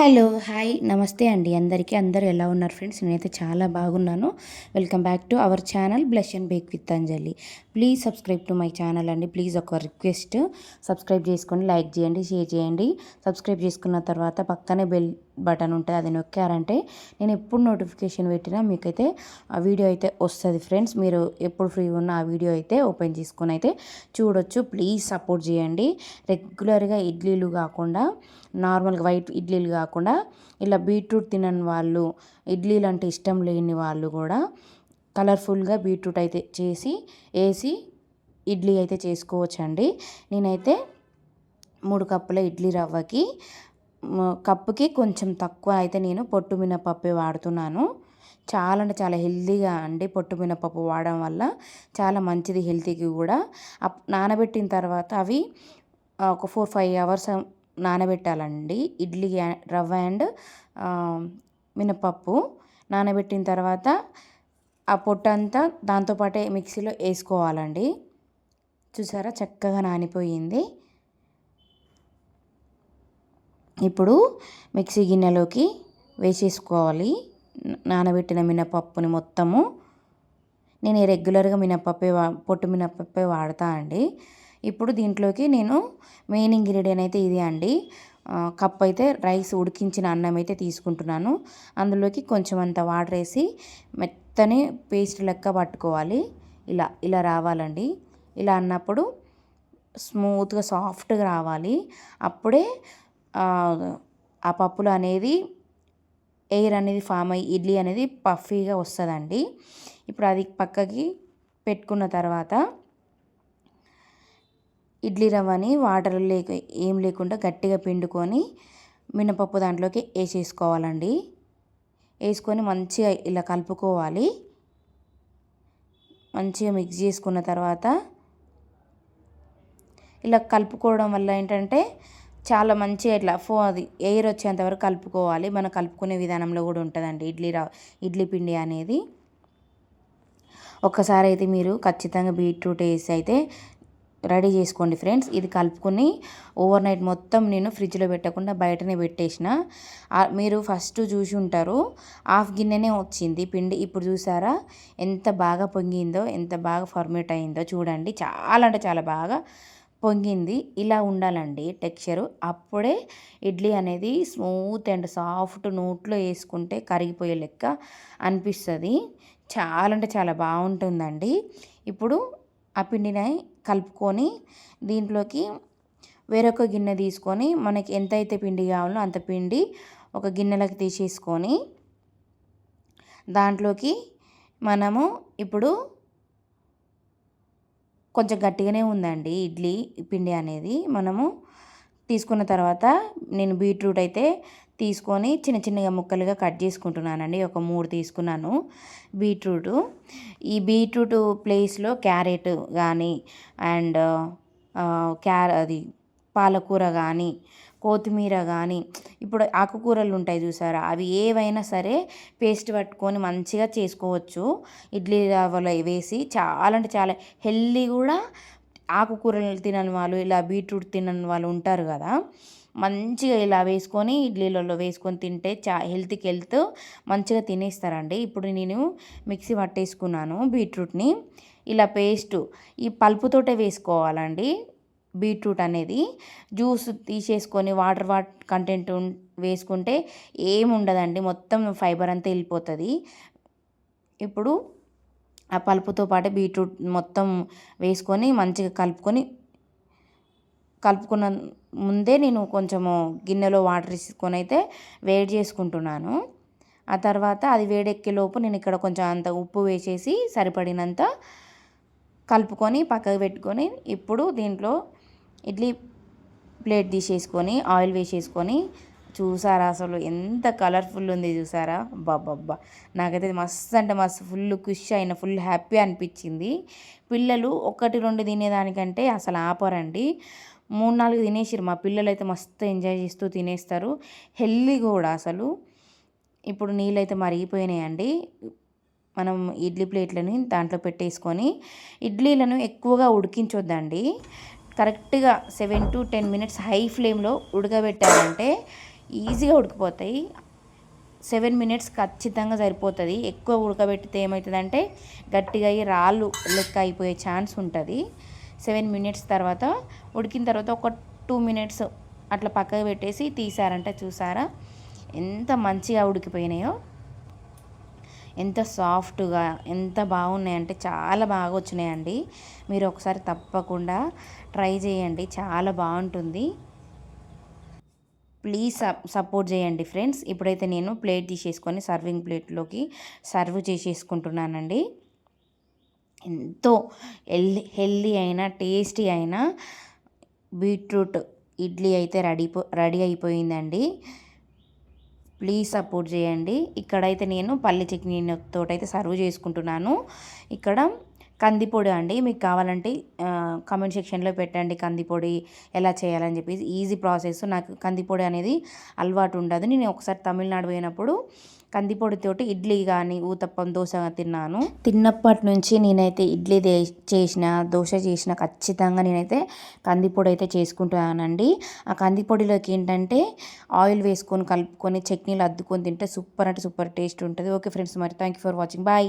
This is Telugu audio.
హలో హాయ్ నమస్తే అండి. అందరికీ అందరూ ఎలా ఉన్నారు ఫ్రెండ్స్? నేనైతే చాలా బాగున్నాను. Welcome back to our channel blush and bake with Anjali. Please subscribe to my channel అండి. ప్లీజ్ ఒక రిక్వెస్ట్. సబ్స్క్రైబ్ చేసుకొని లైక్ చేయండి షేర్ చేయండి. సబ్స్క్రైబ్ చేసుకున్న తర్వాత పక్కనే బెల్ బటన్ ఉంటుంది అది నొక్కారంటే నేను ఎప్పుడు నోటిఫికేషన్ పెట్టినా మీకైతే ఆ వీడియో అయితే వస్తుంది ఫ్రెండ్స్. మీరు ఎప్పుడు ఫ్రీ ఉన్న ఆ వీడియో అయితే ఓపెన్ చేసుకొని అయితే చూడొచ్చు. ప్లీజ్ సపోర్ట్ చేయండి. రెగ్యులర్గా ఇడ్లీలు కాకుండా నార్మల్గా వైట్ ఇడ్లీలు కాకుండా ఇలా బీట్రూట్ తినని వాళ్ళు ఇడ్లీలు అంటే ఇష్టం లేని వాళ్ళు కూడా కలర్ఫుల్గా బీట్రూట్ అయితే చేసి వేసి ఇడ్లీ అయితే చేసుకోవచ్చండి. నేనైతే మూడు కప్పుల ఇడ్లీ రవ్వకి కప్పుకి కొంచెం తక్కువ అయితే నేను పొట్టు మినపప్పే వాడుతున్నాను. చాలా అంటే చాలా హెల్తీగా అండి పొట్టు మినపప్పు వాడడం వల్ల. చాలా మంచిది హెల్తీకి కూడా. అప్ నానబెట్టిన తర్వాత అవి ఒక ఫోర్ ఫైవ్ అవర్స్ నానబెట్టాలండి. ఇడ్లీ రవ్వ అండ్ మినపప్పు నానబెట్టిన తర్వాత ఆ పొట్టు అంతా దాంతోపాటే మిక్సీలో వేసుకోవాలండి చూసారా? చక్కగా నానిపోయింది. ఇప్పుడు మిక్సీ గిన్నెలోకి వేసేసుకోవాలి. నానబెట్టిన మినపప్పుని మొత్తము. నేను రెగ్యులర్గా మినపప్పే వా పొట్టు మినపప్పే వాడతా అండి. ఇప్పుడు దీంట్లోకి నేను మెయిన్ ఇంగ్రీడియంట్ అయితే ఇది అండి. కప్ అయితే రైస్ ఉడికించిన అన్నం అయితే తీసుకుంటున్నాను. అందులోకి కొంచెం అంత వాటర్ వేసి మెత్తని పేస్ట్ లెక్క పట్టుకోవాలి. ఇలా ఇలా రావాలండి. ఇలా అన్నప్పుడు స్మూత్గా సాఫ్ట్గా రావాలి. అప్పుడే ఆ, ఆ పప్పులు అనేది ఎయిర్ అనేది ఫామ్ అయ్యి ఇడ్లీ అనేది పఫీగా వస్తుందండి. ఇప్పుడు అది పక్కకి పెట్టుకున్న తర్వాత ఇడ్లీ రవ్వని వాటర్ లేక ఏం లేకుండా గట్టిగా పిండుకొని మినపప్పు దాంట్లోకి వేసేసుకోవాలండి. వేసుకొని మంచిగా ఇలా కలుపుకోవాలి. మంచిగా మిక్స్ చేసుకున్న తర్వాత ఇలా కలుపుకోవడం వల్ల ఏంటంటే చాలా మంచిగా ఇట్లా ఫో అది ఎయిర్ వచ్చేంత వరకు కలుపుకోవాలి. మనం కలుపుకునే విధానంలో కూడా ఉంటుందండి ఇడ్లీ రా ఇడ్లీ పిండి అనేది. ఒక్కసారి అయితే మీరు ఖచ్చితంగా బీట్రూట్ వేసి అయితే రెడీ చేసుకోండి ఫ్రెండ్స్. ఇది కలుపుకొని ఓవర్ నైట్ మొత్తం నేను ఫ్రిడ్జ్లో పెట్టకుండా బయటనే పెట్టేసిన. మీరు ఫస్ట్ చూసి ఉంటారు. హాఫ్ గిన్నెనే వచ్చింది పిండి. ఇప్పుడు చూసారా? ఎంత బాగా పొంగిందో ఎంత బాగా ఫర్మేట్ అయిందో చూడండి. చాలా అంటే చాలా బాగా పొంగింది. ఇలా ఉండాలండి టెక్స్చరు. అప్పుడే ఇడ్లీ అనేది స్మూత్ అండ్ సాఫ్ట్ నోట్లో వేసుకుంటే కరిగిపోయే లెక్క అనిపిస్తుంది. చాలా అంటే చాలా బాగుంటుందండి. ఇప్పుడు ఆ పిండిని కలుపుకొని దీంట్లోకి వేరొక గిన్నె తీసుకొని మనకి ఎంతైతే పిండి కావాలో అంత పిండి ఒక గిన్నెలోకి తీసేసుకొని దాంట్లోకి మనము ఇప్పుడు కొంచెం గట్టిగానే ఉందండి ఇడ్లీ పిండి అనేది. మనము తీసుకున్న తర్వాత నేను బీట్రూట్ అయితే తీసుకొని చిన్న చిన్నగా ముక్కలుగా కట్ చేసుకుంటున్నానండి. ఒక మూడు తీసుకున్నాను. బీట్రూట్. ఈ బీట్రూట్ ప్లేస్లో క్యారెట్ కానీ అండ్ క్యార అది పాలకూర కానీ కొత్తిమీర కానీ ఇప్పుడు ఆకుకూరలు ఉంటాయి చూసారా? అవి ఏవైనా సరే పేస్ట్ పట్టుకొని మంచిగా చేసుకోవచ్చు. ఇడ్లీ రవ్వలో వేసి చాలా అంటే చాలా హెల్దీ కూడా ఆకుకూరలు తినని వాళ్ళు ఇలా బీట్రూట్ తినని వాళ్ళు ఉంటారు కదా. మంచిగా ఇలా వేసుకొని ఇడ్లీలలో వేసుకొని తింటే చా హెల్త్కి హెల్త్ మంచిగా తినేస్తారండి. ఇప్పుడు నేను మిక్సీ పట్టేసుకున్నాను బీట్రూట్ని. ఇలా పేస్ట్ ఈ పల్పుతోటే వేసుకోవాలండి బీట్రూట్ అనేది. జ్యూస్ తీసేసుకొని వాటర్ వాట్ కంటెంట్ వేసుకుంటే ఏముండదండి. మొత్తం ఫైబర్ అంతా వెళ్ళిపోతుంది. ఇప్పుడు ఆ పలుపుతో పాటు బీట్రూట్ మొత్తం వేసుకొని మంచిగా కలుపుకొని కలుపుకున్న ముందే నేను కొంచెము గిన్నెలో వాటర్ తీసుకొని అయితే వేడి చేసుకుంటున్నాను. ఆ తర్వాత అది వేడెక్కే లోపు నేను ఇక్కడ కొంచెం అంత ఉప్పు వేసేసి సరిపడినంత కలుపుకొని పక్కకు పెట్టుకొని ఇప్పుడు దీంట్లో ఇడ్లీ ప్లేట్ తీసేసుకొని ఆయిల్ వేసేసుకొని చూసారా అసలు ఎంత కలర్ఫుల్ ఉంది చూసారా? బాబ్బా నాకైతే మస్తు అంటే మస్తు ఫుల్ ఖుష్ అయిన ఫుల్ హ్యాపీ అనిపించింది. పిల్లలు ఒకటి రెండు తినేదానికంటే అసలు ఆపరండి. మూడు నాలుగు తినేసిరు మా పిల్లలు అయితే మస్తు ఎంజాయ్ చేస్తూ తినేస్తారు. హెల్దీ కూడా అసలు. ఇప్పుడు నీళ్ళైతే మరిగిపోయినాయండి. మనం ఇడ్లీ ప్లేట్లని దాంట్లో పెట్టేసుకొని ఇడ్లీలను ఎక్కువగా ఉడికించొద్దండి. కరెక్ట్గా seven to ten minutes high ఫ్లేమ్లో ఉడకబెట్టారంటే ఈజీగా ఉడికిపోతాయి. సెవెన్ మినిట్స్ ఖచ్చితంగా సరిపోతుంది. ఎక్కువ ఉడకబెట్టితే ఏమవుతుందంటే గట్టిగా అయ్యి రాళ్ళు లెక్క అయిపోయే ఛాన్స్ ఉంటుంది. సెవెన్ మినిట్స్ తర్వాత ఉడికిన తర్వాత ఒక టూ మినిట్స్ అట్లా పక్కకు పెట్టేసి తీసారంట చూసారా? ఎంత మంచిగా ఉడికిపోయినాయో. ఎంత సాఫ్ట్గా ఎంత బాగున్నాయంటే చాలా బాగా వచ్చినాయండి. మీరు ఒకసారి తప్పకుండా ట్రై చేయండి చాలా బాగుంటుంది. ప్లీజ్ సపోర్ట్ చేయండి ఫ్రెండ్స్. ఇప్పుడైతే నేను ప్లేట్ తీసేసుకొని సర్వింగ్ ప్లేట్లోకి సర్వ్ చేసేసుకుంటున్నానండి. ఎంతో హెల్దీ హెల్దీ అయినా టేస్టీ అయినా బీట్రూట్ ఇడ్లీ అయితే రెడీ రెడీ అయిపోయిందండి. ప్లీజ్ సపోర్ట్ చేయండి. ఇక్కడైతే నేను పల్లి చట్నీతో అయితే సర్వ్ చేసుకుంటున్నాను. ఇక్కడ కందిపొడి అండి. మీకు కావాలంటే కామెంట్ సెక్షన్లో పెట్టండి కందిపొడి ఎలా చేయాలని చెప్పేసి. ఈజీ ప్రాసెస్ నాకు కందిపొడి అనేది అలవాటు ఉండదు. నేను ఒకసారి తమిళనాడు పోయినప్పుడు కందిపొడితోటి ఇడ్లీ కానీ ఊతప్పం దోశ తిన్నాను. తిన్నప్పటి నుంచి నేనైతే ఇడ్లీ చేసిన దోశ చేసిన ఖచ్చితంగా నేనైతే కందిపొడి అయితే చేసుకుంటున్నానండి. ఆ కందిపొడిలోకి ఏంటంటే ఆయిల్ వేసుకొని కలుపుకొని చట్నీలు అద్దుకొని తింటే సూపర్ అంటే సూపర్ టేస్ట్ ఉంటుంది. ఓకే ఫ్రెండ్స్ మరి thank you for watching bye